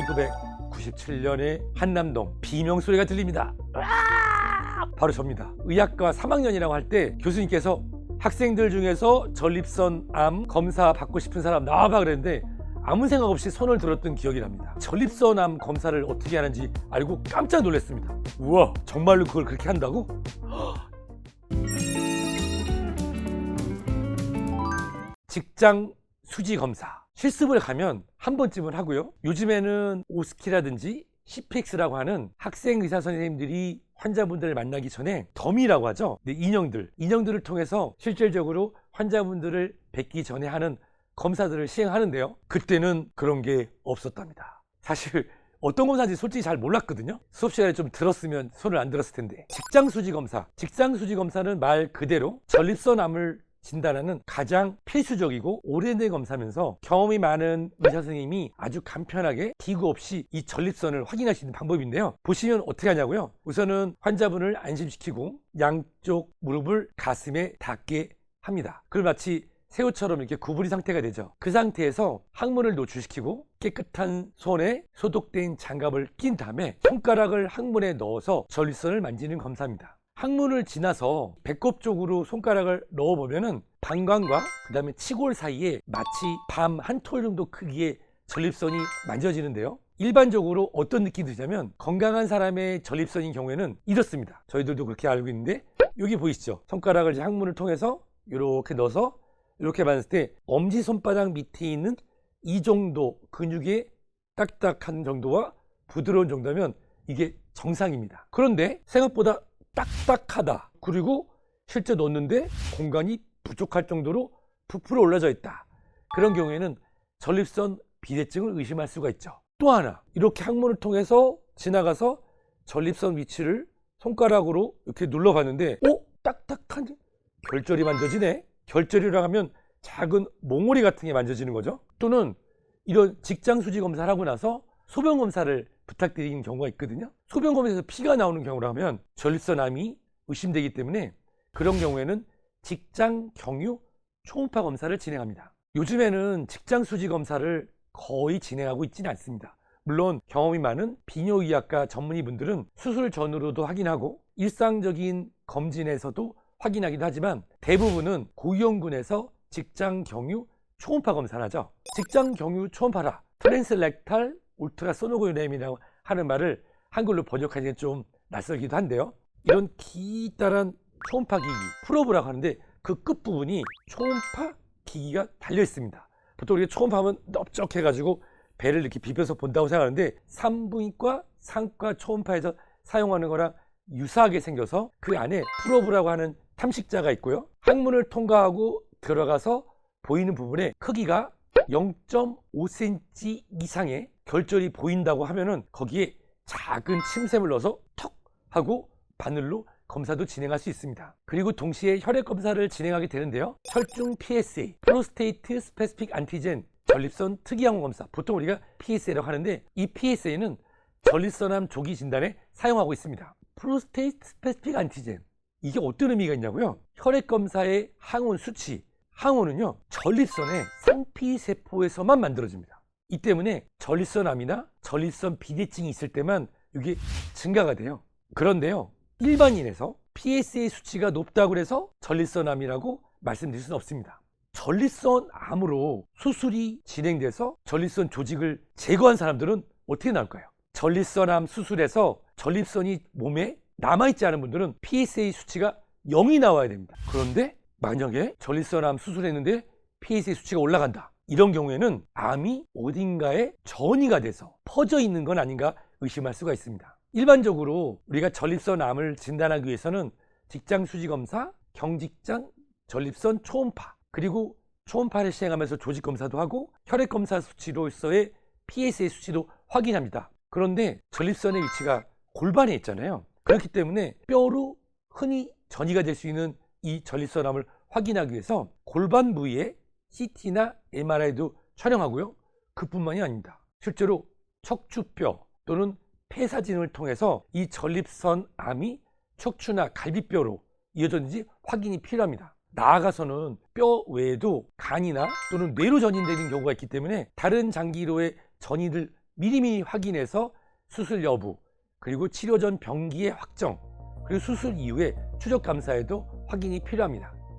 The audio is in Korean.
1997년에 한남동 비명 소리가 들립니다. 으아! 바로 접니다. 의학과 3학년이라고 할 때 교수님께서 학생들 중에서 전립선 암 검사 받고 싶은 사람 나와봐 그랬는데 아무 생각 없이 손을 들었던 기억이 납니다. 전립선 암 검사를 어떻게 하는지 알고 깜짝 놀랐습니다. 우와, 정말로 그걸 그렇게 한다고? 직장 수지 검사 실습을 가면 한 번쯤은 하고요. 요즘에는 오스키라든지 CPX라고 하는 학생 의사 선생님들이 환자분들을 만나기 전에 덤이라고 하죠. 네, 인형들, 인형들을 통해서 실질적으로 환자분들을 뵙기 전에 하는 검사들을 시행하는데요. 그때는 그런 게 없었답니다. 사실 어떤 검사인지 솔직히 잘 몰랐거든요. 수업 시간에 좀 들었으면 손을 안 들었을 텐데. 직장 수지 검사. 직장 수지 검사는 말 그대로 전립선 암을 진단하는 가장 필수적이고 오래된 검사면서 경험이 많은 의사 선생님이 아주 간편하게 기구 없이 이 전립선을 확인할 수 있는 방법인데요. 보시면 어떻게 하냐고요? 우선은 환자분을 안심시키고 양쪽 무릎을 가슴에 닿게 합니다. 그걸 마치 새우처럼 이렇게 구부린 상태가 되죠. 그 상태에서 항문을 노출시키고 깨끗한 손에 소독된 장갑을 낀 다음에 손가락을 항문에 넣어서 전립선을 만지는 검사입니다. 항문을 지나서 배꼽 쪽으로 손가락을 넣어보면은 방광과 그 다음에 치골 사이에 마치 밤 한 톨 정도 크기의 전립선이 만져지는데요. 일반적으로 어떤 느낌이 드냐면 건강한 사람의 전립선인 경우에는 이렇습니다. 저희들도 그렇게 알고 있는데 여기 보이시죠? 손가락을 이제 항문을 통해서 이렇게 넣어서 이렇게 봤을 때 엄지 손바닥 밑에 있는 이 정도 근육의 딱딱한 정도와 부드러운 정도면 이게 정상입니다. 그런데 생각보다 딱딱하다. 그리고 실제 넣었는데 공간이 부족할 정도로 부풀어 올라져 있다. 그런 경우에는 전립선 비대증을 의심할 수가 있죠. 또 하나, 이렇게 항문을 통해서 지나가서 전립선 위치를 손가락으로 이렇게 눌러봤는데, 오! 딱딱한 결절이 만져지네? 결절이라 하면 작은 몽골이 같은 게 만져지는 거죠. 또는 이런 직장 수지 검사를 하고 나서 소변 검사를 부탁드리는 경우가 있거든요. 소변 검사에서 피가 나오는 경우라 하면 전립선 암이 의심되기 때문에 그런 경우에는 직장 경유 초음파 검사를 진행합니다. 요즘에는 직장 수지 검사를 거의 진행하고 있지는 않습니다. 물론 경험이 많은 비뇨의학과 전문의분들은 수술 전후로도 확인하고 일상적인 검진에서도 확인하기도 하지만 대부분은 고위험군에서 직장 경유 초음파 검사를 하죠. 직장 경유 초음파라 트랜스렉탈 울트라소노그램이라고 하는 말을 한글로 번역하기는 좀 낯설기도 한데요. 이런 기다란 초음파 기기 프로브라고 하는데 그 끝부분이 초음파 기기가 달려 있습니다. 보통 우리가 초음파하면 넓적해가지고 배를 이렇게 비벼서 본다고 생각하는데 산부인과 상과 초음파에서 사용하는 거랑 유사하게 생겨서 그 안에 프로브라고 하는 탐식자가 있고요. 항문을 통과하고 들어가서 보이는 부분에 크기가 0.5cm 이상의 결절이 보인다고 하면은 거기에 작은 침샘을 넣어서 턱 하고 바늘로 검사도 진행할 수 있습니다. 그리고 동시에 혈액 검사를 진행하게 되는데요. 혈중 PSA, 프로스테이트 스페시픽 안티젠 전립선 특이항원 검사, 보통 우리가 PSA라고 하는데 이 PSA는 전립선암 조기 진단에 사용하고 있습니다. 프로스테이트 스페시픽 안티젠 이게 어떤 의미가 있냐고요? 혈액 검사의 항원 수치, 항원은요 전립선의 상피 세포에서만 만들어집니다. 이 때문에 전립선암이나 전립선 비대증이 있을 때만 이게 증가가 돼요. 그런데요 일반인에서 PSA 수치가 높다고 해서 전립선암이라고 말씀드릴 수는 없습니다. 전립선암으로 수술이 진행돼서 전립선 조직을 제거한 사람들은 어떻게 나올까요? 전립선암 수술에서 전립선이 몸에 남아있지 않은 분들은 PSA 수치가 0이 나와야 됩니다. 그런데 만약에 전립선암 수술했는데 PSA 수치가 올라간다. 이런 경우에는 암이 어딘가에 전이가 돼서 퍼져 있는 건 아닌가 의심할 수가 있습니다. 일반적으로 우리가 전립선 암을 진단하기 위해서는 직장 수지 검사, 경직장 전립선 초음파, 그리고 초음파를 시행하면서 조직 검사도 하고 혈액 검사 수치로서의 PSA 수치도 확인합니다. 그런데 전립선의 위치가 골반에 있잖아요. 그렇기 때문에 뼈로 흔히 전이가 될 수 있는 이 전립선암을 확인하기 위해서 골반 부위에 CT나 MRI도 촬영하고요. 그뿐만이 아닙니다. 실제로 척추뼈 또는 폐사진을 통해서 이 전립선 암이 척추나 갈비뼈로 이어졌는지 확인이 필요합니다. 나아가서는 뼈 외에도 간이나 또는 뇌로 전이되는 경우가 있기 때문에 다른 장기로의 전이를 미리미리 확인해서 수술 여부, 그리고 치료 전 병기의 확정, 그리고 수술 이후에 추적 감사에도 확인이 필요합니다.